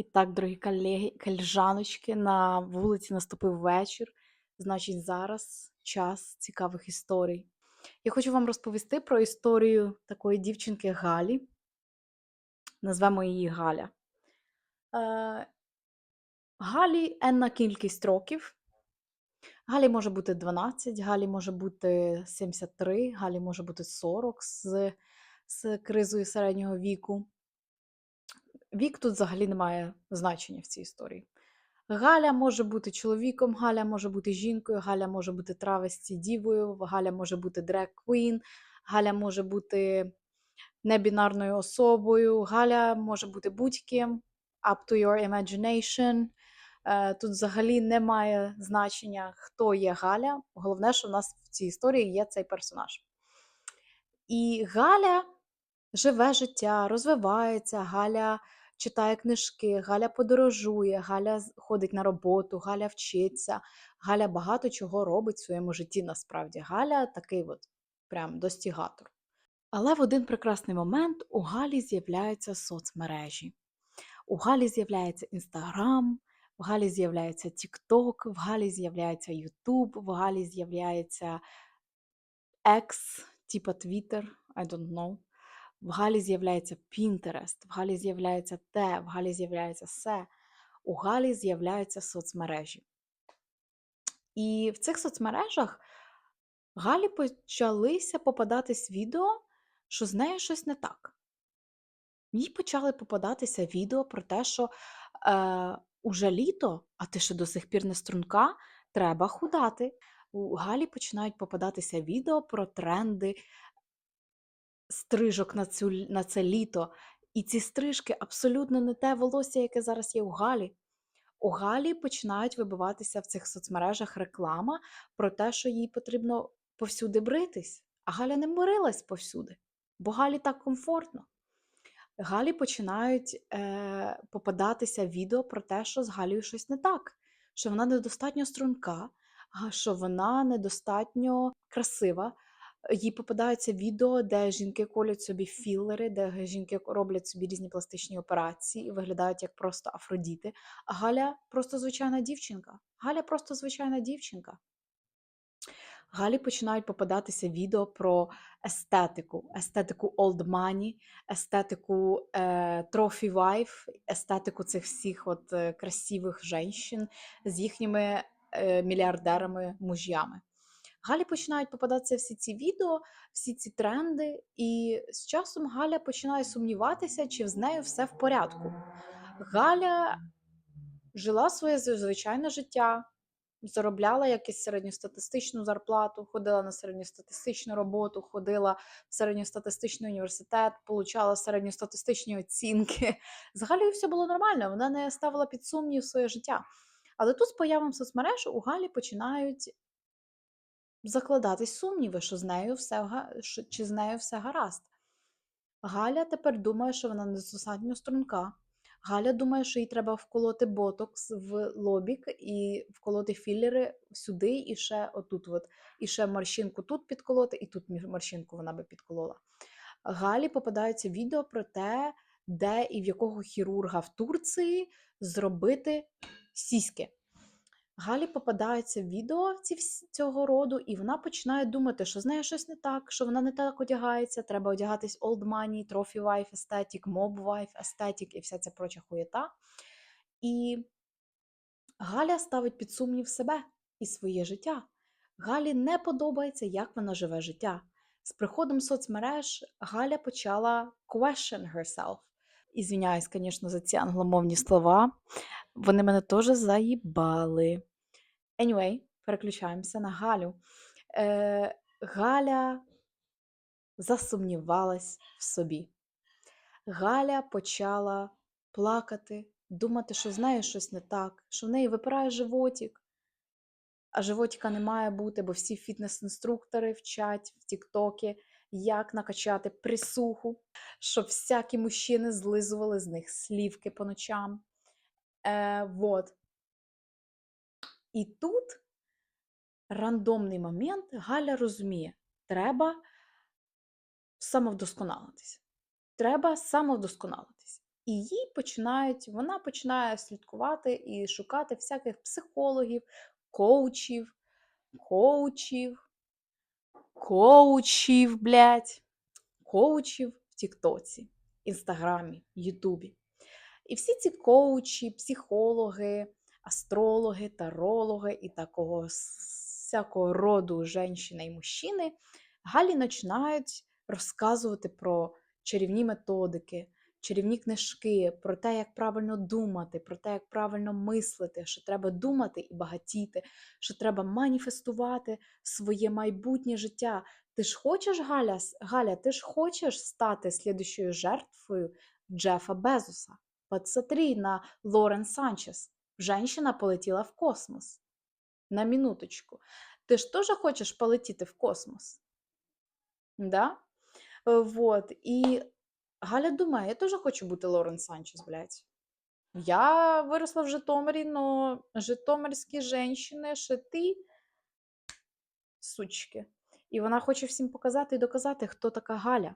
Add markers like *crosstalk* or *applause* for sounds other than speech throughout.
І так, дорогі колеги, кальжаночки, на вулиці наступив вечір. Значить, зараз час цікавих історій. Я хочу вам розповісти про історію такої дівчинки Галі. Назвемо її Галя. Е, Галі енна кількість років. Галі може бути 12, Галі може бути 73, Галі може бути 40 з, з кризою середнього віку. Вік тут взагалі не має значення в цій історії. Галя може бути чоловіком, Галя може бути жінкою, Галя може бути травесті дівою, Галя може бути дрек квін, Галя може бути небінарною особою, Галя може бути будь-ким, up to your imagination. Е, Тут взагалі немає значення, хто є Галя. Головне, що в нас в цій історії є цей персонаж. І Галя живе життя, розвивається, Галя читає книжки, Галя подорожує, Галя ходить на роботу, Галя вчиться, Галя багато чого робить в своєму житті насправді. Галя такий от прям достігатор. Але в один прекрасний момент у Галі з'являються соцмережі. У Галі з'являється Інстаграм, в Галі з'являється Тікток, в Галі з'являється Ютуб, в Галі з'являється X, типа Twitter, I don't know. В Галі з'являється Pinterest, в Галі з'являється те, в Галі з'являється все. У Галі з'являються соцмережі. І в цих соцмережах Галі почалися попадатись відео, що з нею щось не так. Їй почали попадатися відео про те, що е, уже літо, а ти ще до сих пір не струнка, треба худати. У Галі починають попадатися відео про тренди стрижок на, цю, на це літо. І ці стрижки абсолютно не те волосся, яке зараз є у Галі. У Галі починають вибиватися в цих соцмережах реклама про те, що їй потрібно повсюди бритись. А Галя не брилась повсюди, бо Галі так комфортно. Галі починають е, попадатися відео про те, що з Галією щось не так, що вона недостатньо струнка, що вона недостатньо красива. Їй попадаються відео, де жінки колять собі філери, де жінки роблять собі різні пластичні операції і виглядають як просто афродіти. А Галя просто звичайна дівчинка. Галя просто звичайна дівчинка. Галі починають попадатися відео про естетику, естетику old money, естетику е, trophy wife, естетику цих всіх от е, красивих жінок з їхніми е, мільярдерами мужями. Галі починають попадатися всі ці відео, всі ці тренди, і з часом Галя починає сумніватися, чи з нею все в порядку. Галя жила своє звичайне життя, заробляла якусь середньостатистичну зарплату, ходила на середньостатистичну роботу, ходила в середньостатистичний університет, получала середньостатистичні оцінки. З Галею все було нормально, вона не ставила під сумнів своє життя. Але тут з появом соцмереж у Галі починають закладатись сумніви, що з нею все, чи з нею все гаразд. Галя тепер думає, що вона недостатньо струнка. Галя думає, що їй треба вколоти ботокс в лобік і вколоти філери сюди і ще отут. От. І ще морщинку тут підколоти, і тут морщинку вона би підколола. Галі попадаються відео про те, де і в якого хірурга в Турції зробити сіськи. Галі попадається відео цього роду, і вона починає думати, що з нею щось не так, що вона не так одягається, треба одягатись old money, trophy wife aesthetic, mob wife aesthetic і вся ця проча хуєта. І Галя ставить під сумнів себе і своє життя. Галі не подобається, як вона живе життя. З приходом соцмереж Галя почала question herself. І звіняюсь, звісно, за ці англомовні слова. Вони мене теж заїбали. Anyway, переключаємося на Галю. Е, Галя засумнівалась в собі. Галя почала плакати, думати, що з нею щось не так, що в неї випирає животик. А животика не має бути, бо всі фітнес-інструктори вчать в Тіктокі, як накачати присуху, щоб всякі мужчини злизували з них слівки по ночам. Е, вот. І тут рандомний момент Галя розуміє, треба самовдосконалитись. Треба самовдосконалитись. І їй починають, вона починає слідкувати і шукати всяких психологів, коучів, коучів, коучів, блядь, коучів в Тіктоці, Інстаграмі, Ютубі. І всі ці коучі, психологи, астрологи, тарологи і такого всякого роду женщини і мужчини Галі починають розказувати про чарівні методики, чарівні книжки, про те, як правильно думати, про те, як правильно мислити, що треба думати і багатіти, що треба маніфестувати своє майбутнє життя. Ти ж хочеш, Галя, Галя, ти ж хочеш стати слідущою жертвою Джефа Безоса? Посмотри на Лорен Санчес. Женщина полетіла в космос. На минуточку. Ти ж теж хочеш полетіти в космос? Да? Вот. І Галя думає, я теж хочу бути Лорен Санчес, блядь. Я виросла в Житомирі, но житомирські жінки, шити сучки. І вона хоче всім показати і доказати, хто така Галя.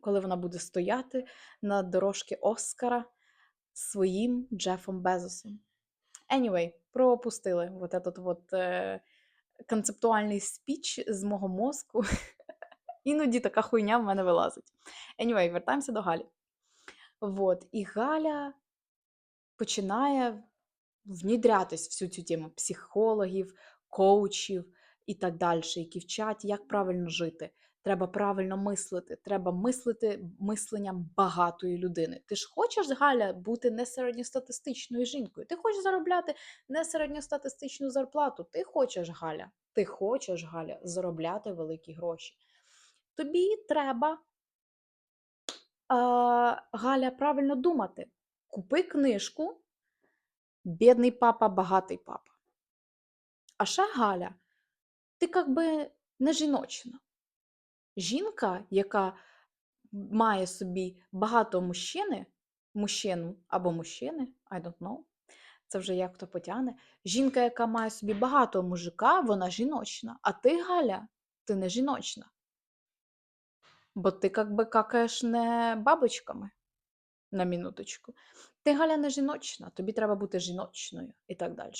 Коли вона буде стояти на дорожці Оскара своїм Джефом Безосом. Anyway, пропустили вот этот вот е, концептуальний спіч з мого мозку. *laughs* Іноді така хуйня в мене вилазить. Anyway, вертаємося до Галі. Вот. І Галя починає внідрятись всю цю тему психологів, коучів і так далі, які вчать, як правильно жити. Треба правильно мислити, треба мислити мисленням багатої людини. Ти ж хочеш, Галя, бути не середньостатистичною жінкою. Ти хочеш заробляти не середньостатистичну зарплату. Ти хочеш, Галя, ти хочеш, Галя, заробляти великі гроші. Тобі треба, а, Галя, правильно думати. Купи книжку Бідний папа, багатий папа. А ще Галя, ти як би не жіночна. Жінка, яка має собі багато мужчини, мужчину або мужчини, I don't know, це вже як хто потягне. Жінка, яка має собі багато мужика, вона жіночна. А ти, Галя, ти не жіночна. Бо ти як би какаєш не бабочками на минуточку. Ти Галя не жіночна, тобі треба бути жіночною і так далі.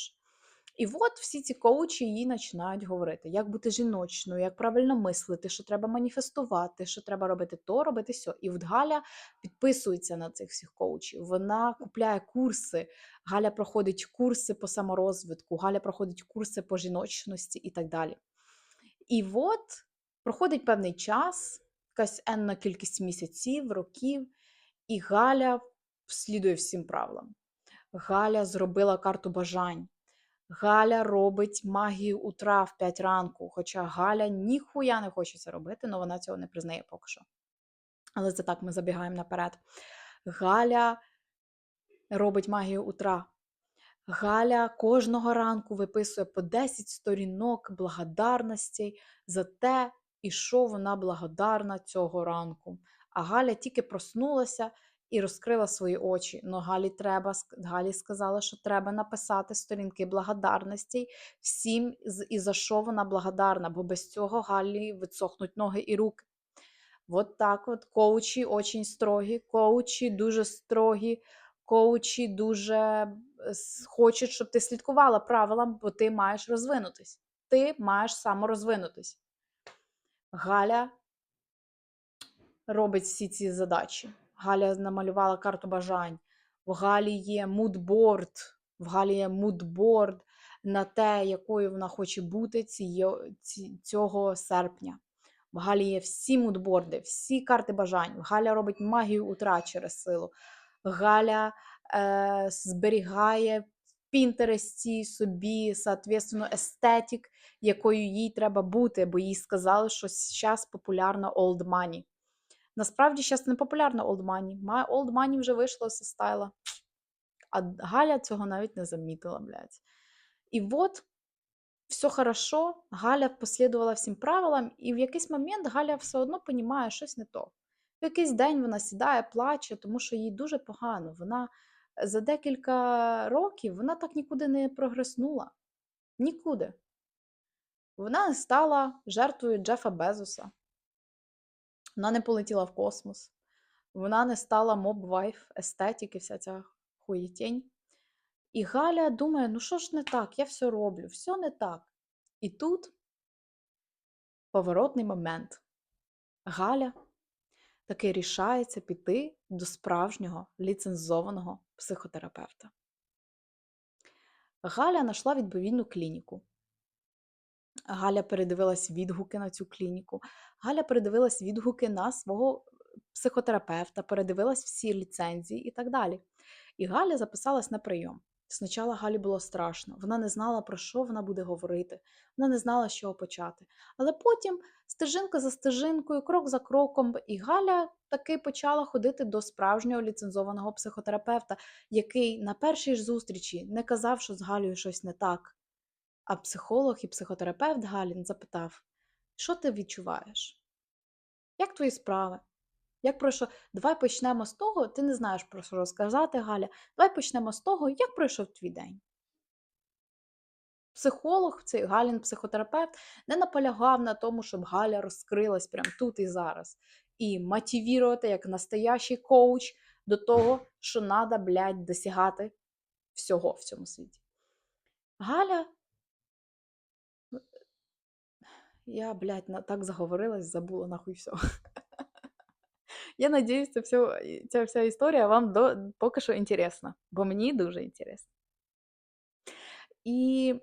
І от всі ці коучі їй починають говорити, як бути жіночною, як правильно мислити, що треба маніфестувати, що треба робити то, робити сьо. І от Галя підписується на цих всіх коучів. Вона купляє курси, Галя проходить курси по саморозвитку, Галя проходить курси по жіночності і так далі. І от проходить певний час, якась енна кількість місяців, років, і Галя слідує всім правилам. Галя зробила карту бажань. Галя робить магію утра в 5 ранку, хоча Галя ніхуя не хоче це робити, але вона цього не признає поки що. Але це так ми забігаємо наперед. Галя робить магію утра. Галя кожного ранку виписує по 10 сторінок благодарності за те, і що вона благодарна цього ранку. А Галя тільки проснулася і розкрила свої очі. Но Галі треба Галі сказала, що треба написати сторінки благодарності всім, і за що вона благодарна, бо без цього Галі відсохнуть ноги і руки. От так от коучі очень строгі, коучі дуже строгі, коучі дуже хочуть, щоб ти слідкувала правилам, бо ти маєш розвинутись. Ти маєш саморозвинутись. Галя робить всі ці задачі. Галя намалювала карту бажань. В Галі є мудборд, в Галі є мудборд на те, якою вона хоче бути цього серпня. В Галі є всі мудборди, всі карти бажань. Галя робить магію утра через силу. Галя е, зберігає в Пінтересті собі, соответственно, естетик, якою їй треба бути, бо їй сказали, що зараз популярно old money. Насправді зараз не популярна Old Money. Old Money вже вийшло зі стайла. А Галя цього навіть не замітила, блядь. І от все хорошо, Галя послідувала всім правилам, і в якийсь момент Галя все одно розуміє щось не то. В якийсь день вона сідає, плаче, тому що їй дуже погано. Вона за декілька років вона так нікуди не прогреснула. Нікуди. Вона стала жертвою Джефа Безоса. Вона не полетіла в космос. Вона не стала моб-вайф, естетик і вся ця хуєтень. І Галя думає: ну що ж не так? Я все роблю, все не так. І тут поворотний момент. Галя таки рішається піти до справжнього ліцензованого психотерапевта. Галя знайшла відповідну клініку. Галя передивилась відгуки на цю клініку. Галя передивилась відгуки на свого психотерапевта, передивилась всі ліцензії і так далі. І Галя записалась на прийом. Спочатку Галі було страшно, вона не знала, про що вона буде говорити, вона не знала, з чого почати. Але потім, стежинка за стежинкою, крок за кроком, і Галя таки почала ходити до справжнього ліцензованого психотерапевта, який на першій ж зустрічі не казав, що з Галею щось не так. А психолог і психотерапевт Галін запитав: Що ти відчуваєш? Як твої справи? Як про що? Давай почнемо з того, ти не знаєш про що розказати, Галя. Давай почнемо з того, як пройшов твій день. Психолог, цей Галін психотерапевт, не наполягав на тому, щоб Галя розкрилась прямо тут і зараз. І мотивувати як настоящий коуч до того, що треба, блядь, досягати всього в цьому світі. Галя. Я, блядь, так заговорилась, забула нахуй все. *laughs* Я надіюсь, це все, ця вся історія вам до, поки що інтересна, бо мені дуже інтересно. І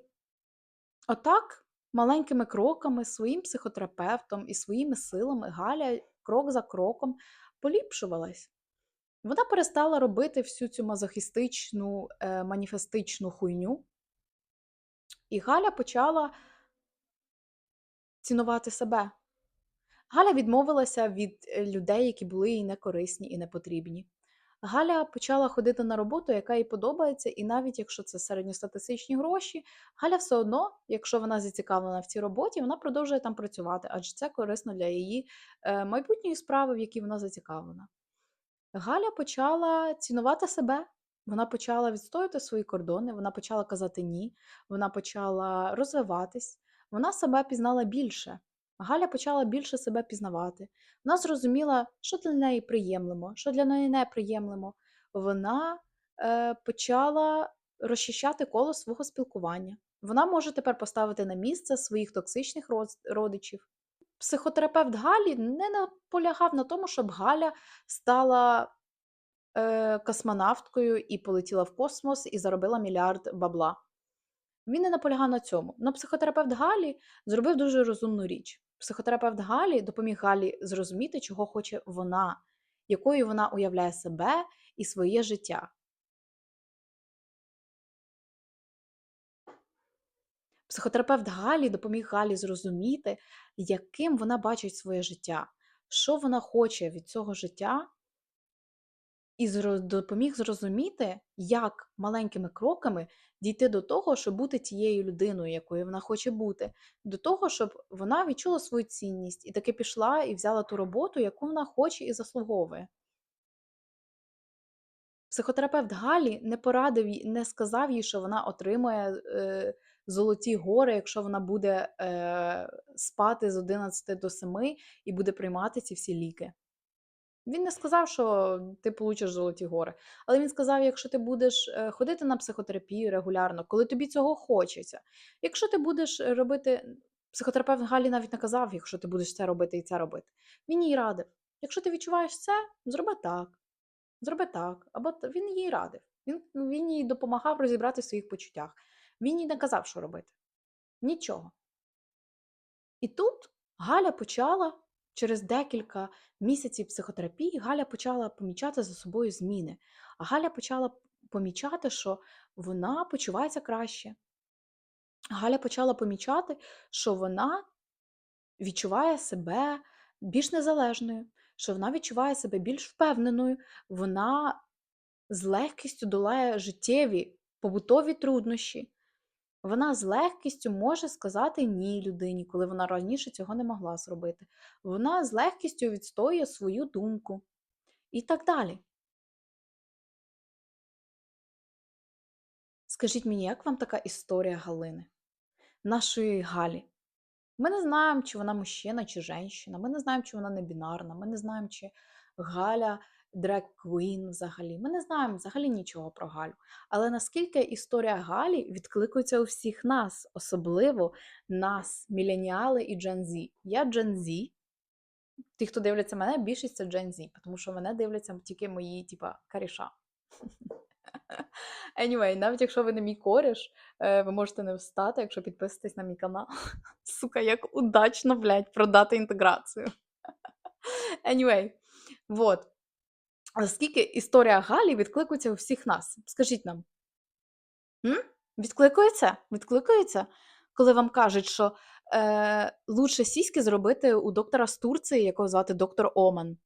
отак, маленькими кроками, своїм психотерапевтом і своїми силами Галя крок за кроком поліпшувалась. Вона перестала робити всю цю мазохістичну, е, маніфестичну хуйню. І Галя почала цінувати себе. Галя відмовилася від е, людей, які були їй некорисні і непотрібні. Галя почала ходити на роботу, яка їй подобається, і навіть якщо це середньостатистичні гроші, Галя все одно, якщо вона зацікавлена в цій роботі, вона продовжує там працювати, адже це корисно для її е, майбутньої справи, в якій вона зацікавлена. Галя почала цінувати себе, вона почала відстоювати свої кордони, вона почала казати ні, вона почала розвиватись, вона себе пізнала більше. Галя почала більше себе пізнавати. Вона зрозуміла, що для неї приємлемо, що для неї неприємлемо. Вона е, почала розчищати коло свого спілкування. Вона може тепер поставити на місце своїх токсичних родичів. Психотерапевт Галі не наполягав на тому, щоб Галя стала е, космонавткою і полетіла в космос і заробила мільярд бабла. Він не наполягав на цьому. Но психотерапевт Галі зробив дуже розумну річ. Психотерапевт Галі допоміг Галі зрозуміти, чого хоче вона, якою вона уявляє себе і своє життя. Психотерапевт Галі допоміг Галі зрозуміти, яким вона бачить своє життя, що вона хоче від цього життя і допоміг зрозуміти, як маленькими кроками дійти до того, щоб бути тією людиною, якою вона хоче бути, до того, щоб вона відчула свою цінність і таки пішла і взяла ту роботу, яку вона хоче і заслуговує. Психотерапевт Галі не порадив не сказав їй, що вона отримує е, золоті гори, якщо вона буде е, спати з 11 до 7 і буде приймати ці всі ліки. Він не сказав, що ти получиш золоті гори, але він сказав: якщо ти будеш е, ходити на психотерапію регулярно, коли тобі цього хочеться. Якщо ти будеш робити, психотерапевт Галі навіть не казав, якщо ти будеш це робити і це робити. Він їй радив. Якщо ти відчуваєш це, зроби так, зроби так. Або він їй радив. Він він їй допомагав розібрати в своїх почуттях. Він їй не казав, що робити. Нічого. І тут Галя почала Через декілька місяців психотерапії Галя почала помічати за собою зміни. А Галя почала помічати, що вона почувається краще. Галя почала помічати, що вона відчуває себе більш незалежною, що вона відчуває себе більш впевненою, вона з легкістю долає життєві побутові труднощі. Вона з легкістю може сказати ні людині, коли вона раніше цього не могла зробити. Вона з легкістю відстоює свою думку і так далі. Скажіть мені, як вам така історія Галини, нашої Галі? Ми не знаємо, чи вона мужчина, чи жінка, ми не знаємо, чи вона не бінарна, ми не знаємо, чи Галя драг квін взагалі. Ми не знаємо взагалі нічого про Галю. Але наскільки історія Галі відкликується у всіх нас, особливо нас, міленіали і Z. Я Z. Ті, хто дивляться мене, більшість це Z, тому що мене дивляться тільки мої, типа, каріша. *laughs* Anyway, навіть якщо ви не мій коріш, е, ви можете не встати, якщо підписуєтесь на мій канал. *laughs* Сука, як удачно, блядь, продати інтеграцію. *laughs* Anyway, вот. Скільки історія Галі відкликується у всіх нас? Скажіть нам. М? Відкликується? Відкликується? Коли вам кажуть, що е, лучше сіськи зробити у доктора з Турції, якого звати доктор Оман.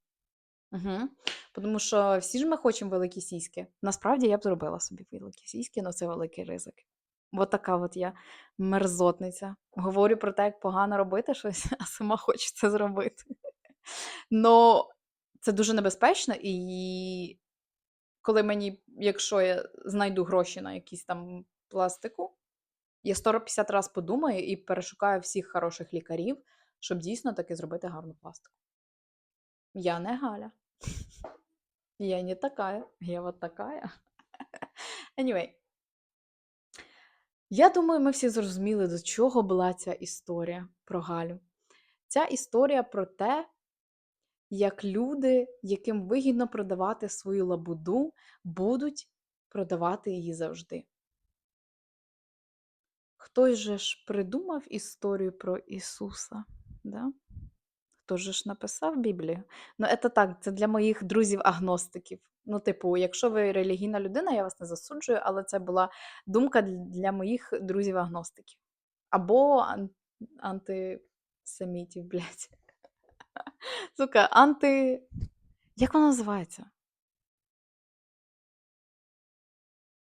Угу. Тому що всі ж ми хочемо великі сіськи. Насправді я б зробила собі великі сіськи, але це великий ризик. От така от я мерзотниця. Говорю про те, як погано робити щось, *laughs* а сама хочу це зробити. *laughs* Ну, це дуже небезпечно, і коли мені, якщо я знайду гроші на якісь там пластику, я 150 разів подумаю і перешукаю всіх хороших лікарів, щоб дійсно таки зробити гарну пластику. Я не Галя. Я не такая. Я вот такая. *laughs* Anyway. Я думаю, ми всі зрозуміли, до чого була ця історія про Галю. Ця історія про те, як люди, яким вигідно продавати свою лабуду, будуть продавати її завжди. Хтось же ж придумав історію про Ісуса, да? Хтось же ж написав Біблію. Ну, це так, це для моїх друзів-агностиків. Ну, типу, якщо ви релігійна людина, я вас не засуджую, але це була думка для моїх друзів-агностиків. Або ан- антисемітів, блядь. *laughs* Сука, анти. Як вона називається?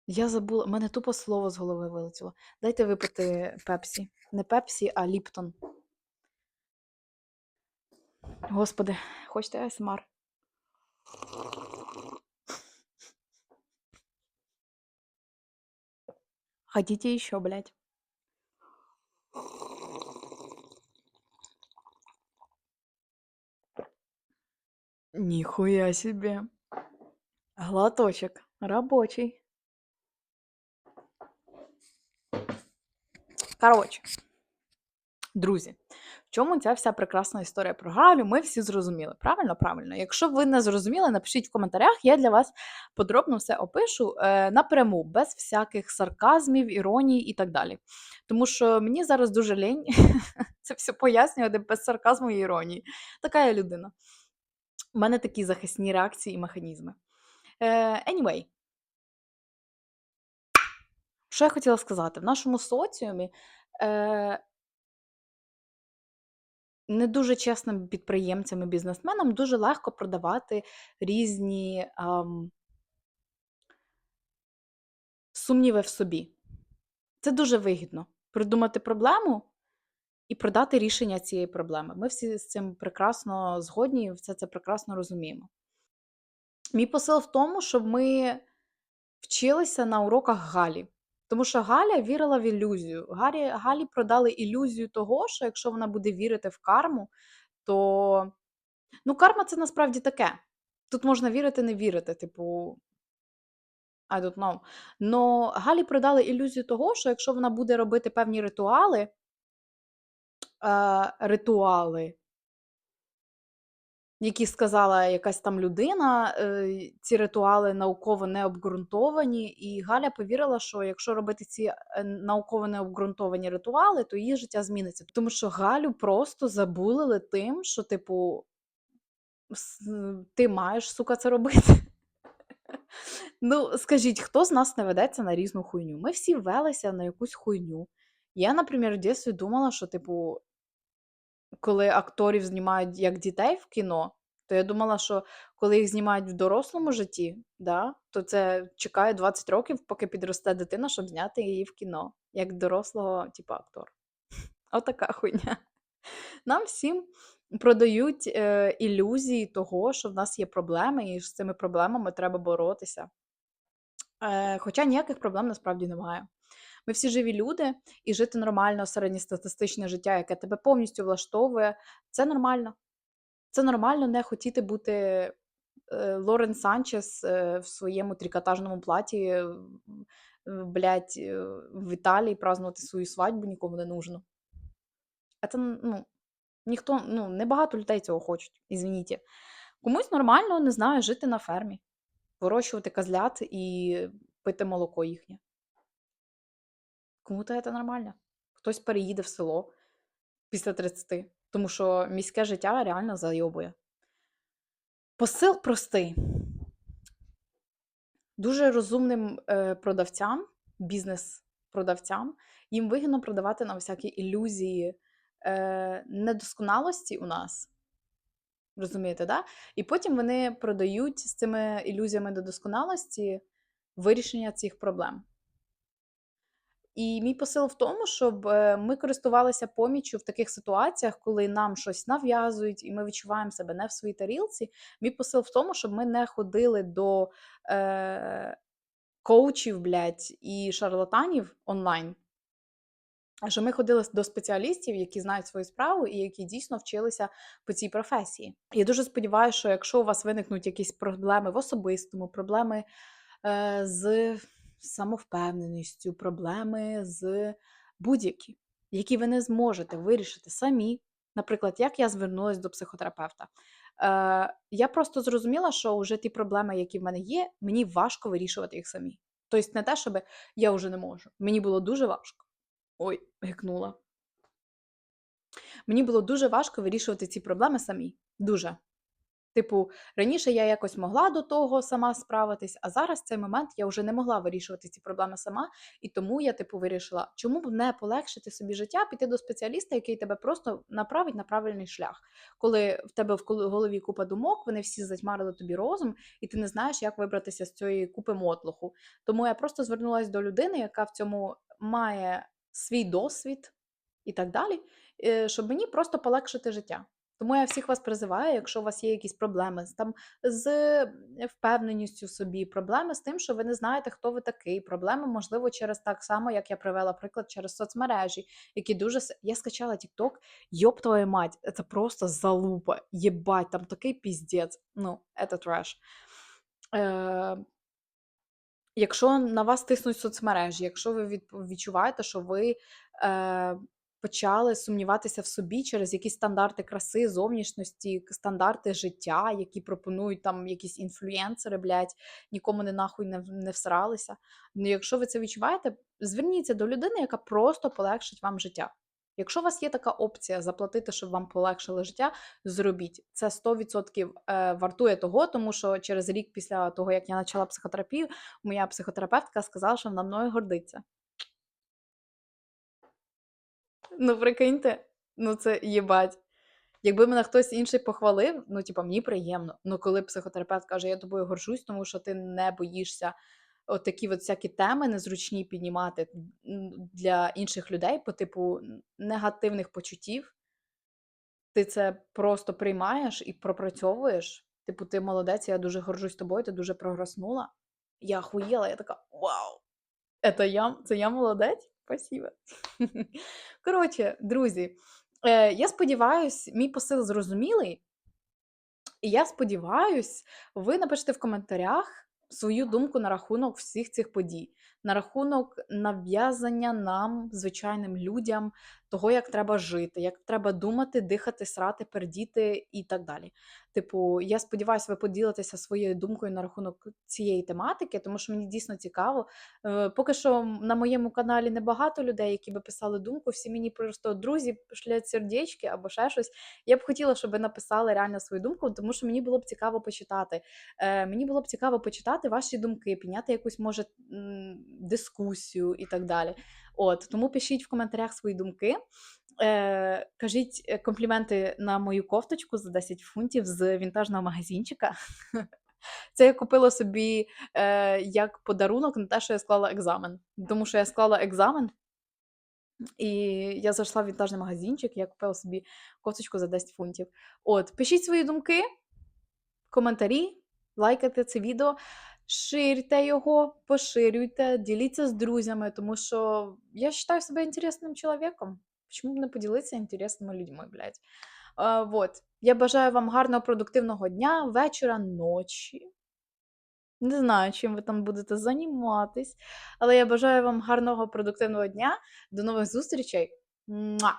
Я забула, мене тупо слово з голови вилетіло. Дайте випити пепсі. Не пепсі, а Ліптон. Господи, хочете АСМР? Хотите еще, блядь? Нихуя себе. Глоточек рабочий. Коротше, друзі, в чому ця вся прекрасна історія про Галю? Ми всі зрозуміли. Правильно? Правильно. Якщо ви не зрозуміли, напишіть в коментарях, я для вас подробно все опишу е, напряму, без всяких сарказмів, іроній і так далі. Тому що мені зараз дуже лень *laughs* це все пояснювати без сарказму і іронії. Така я людина. У мене такі захисні реакції і механізми. Е, Anyway. Що я хотіла сказати? В нашому соціумі е, не дуже чесним підприємцям і бізнесменам дуже легко продавати різні ам, сумніви в собі. Це дуже вигідно. Придумати проблему і продати рішення цієї проблеми. Ми всі з цим прекрасно згодні і все це прекрасно розуміємо. Мій посил в тому, щоб ми вчилися на уроках Галі. Тому що Галя вірила в ілюзію. Галі, Галі продали ілюзію того, що якщо вона буде вірити в карму, то ну, карма це насправді таке. Тут можна вірити, не вірити, типу. I don't know. Но Галі продали ілюзію того, що якщо вона буде робити певні ритуали, ритуали, які сказала якась там людина, е, ці ритуали науково не обґрунтовані, і Галя повірила, що якщо робити ці е, науково не обґрунтовані ритуали, то її життя зміниться. Тому що Галю просто забулили тим, що, типу, ти маєш, сука, це робити. *laughs* Ну, скажіть, хто з нас не ведеться на різну хуйню? Ми всі велися на якусь хуйню. Я, наприклад, в дитинстві думала, що, типу, коли акторів знімають як дітей в кіно, то я думала, що коли їх знімають в дорослому житті, да, то це чекає 20 років, поки підросте дитина, щоб зняти її в кіно, як дорослого, типу, актора. *laughs* Отака хуйня. Нам всім продають е, ілюзії того, що в нас є проблеми, і з цими проблемами треба боротися. Е, Хоча ніяких проблем насправді немає. Ми всі живі люди, і жити нормально, середньостатистичне життя, яке тебе повністю влаштовує, це нормально. Це нормально не хотіти бути е, Лорен Санчес е, в своєму трикотажному платі, е, блядь, в Італії празднувати свою свадьбу нікому не нужно. Це, ну, ніхто, ну, небагато людей цього хочуть, извините. Комусь нормально, не знаю, жити на фермі, вирощувати козлят і пити молоко їхнє. Кому-то це нормально. Хтось переїде в село після 30, тому що міське життя реально зайобує. Посил простий. Дуже розумним е, продавцям, бізнес-продавцям, їм вигідно продавати на всякі ілюзії е, недосконалості у нас. Розумієте, да? І потім вони продають з цими ілюзіями недосконалості вирішення цих проблем. І мій посил в тому, щоб е, ми користувалися поміччю в таких ситуаціях, коли нам щось нав'язують, і ми відчуваємо себе не в своїй тарілці. Мій посил в тому, щоб ми не ходили до е, коучів, блядь, і шарлатанів онлайн. А що ми ходили до спеціалістів, які знають свою справу і які дійсно вчилися по цій професії. Я дуже сподіваюся, що якщо у вас виникнуть якісь проблеми в особистому, проблеми е, з самовпевненістю, проблеми з будь-які, які ви не зможете вирішити самі. Наприклад, як я звернулася до психотерапевта. Е, Я просто зрозуміла, що вже ті проблеми, які в мене є, мені важко вирішувати їх самі. Тобто, не те, щоб я вже не можу. Мені було дуже важко. Ой, гикнула. Мені було дуже важко вирішувати ці проблеми самі. Дуже. Типу, раніше я якось могла до того сама справитись, а зараз цей момент я вже не могла вирішувати ці проблеми сама, і тому я, типу, вирішила, чому б не полегшити собі життя, піти до спеціаліста, який тебе просто направить на правильний шлях. Коли в тебе в голові купа думок, вони всі затьмарили тобі розум, і ти не знаєш, як вибратися з цієї купи мотлуху. Тому я просто звернулася до людини, яка в цьому має свій досвід і так далі, е, щоб мені просто полегшити життя. Тому я всіх вас призиваю, якщо у вас є якісь проблеми з там з впевненістю в собі, проблеми з тим, що ви не знаєте, хто ви такий, проблеми, можливо, через так само, як я привела приклад через соцмережі, які дуже я скачала TikTok, йоп твою мать, це просто залупа, єбать, там такий піздець. Ну, це треш. Е, Якщо на вас тиснуть соцмережі, якщо ви відчуваєте, що ви е, почали сумніватися в собі через якісь стандарти краси, зовнішності, стандарти життя, які пропонують там якісь інфлюєнсери, блядь, нікому не нахуй не, не всралися. Ну, якщо ви це відчуваєте, зверніться до людини, яка просто полегшить вам життя. Якщо у вас є така опція заплатити, щоб вам полегшили життя, зробіть. Це 100% е, вартує того, тому що через рік після того, як я почала психотерапію, моя психотерапевтка сказала, що вона мною гордиться. Ну, прикиньте, ну це їбать. Якби мене хтось інший похвалив, ну, типа, мені приємно. Ну, коли психотерапевт каже, я тобою горжусь, тому що ти не боїшся от такі от всякі теми незручні піднімати для інших людей по типу негативних почуттів, ти це просто приймаєш і пропрацьовуєш. Типу, ти молодець, я дуже горжусь тобою, ти дуже прогреснула. Я охуєла, я така вау! Це я, це я молодець? Спасибо. *laughs* Коротше, друзі, е, я сподіваюся, мій посил зрозумілий. І я сподіваюсь, ви напишете в коментарях свою думку на рахунок всіх цих подій, на рахунок нав'язання нам, звичайним людям, того, як треба жити, як треба думати, дихати, срати, пердіти і так далі. Типу, я сподіваюся, ви поділитеся своєю думкою на рахунок цієї тематики, тому що мені дійсно цікаво. Е, поки що на моєму каналі небагато людей, які би писали думку, всі мені просто друзі шлять сердечки або ще щось. Я б хотіла, щоб ви написали реально свою думку, тому що мені було б цікаво почитати. Е, Мені було б цікаво почитати ваші думки, підняти якусь, може, дискусію і так далі. От Тому пишіть в коментарях свої думки. Е, Кажіть е, компліменти на мою кофточку за 10 фунтів з вінтажного магазинчика. *laughs* Це я купила собі е, як подарунок на те, що я склала екзамен. Тому що я склала екзамен, і я зайшла в вінтажний магазинчик, я купила собі кофточку за 10 фунтів. От, пишіть свої думки, коментарі, лайкайте це відео. Ширте його, поширюйте, діліться з друзями, тому що я вважаю себе інтересним чоловіком. Чому б не поділитися інтересними людьми, блядь? Е, вот. Я бажаю вам гарного продуктивного дня, вечора, ночі. Не знаю, чим ви там будете займатись, але я бажаю вам гарного продуктивного дня. До нових зустрічей. Муа!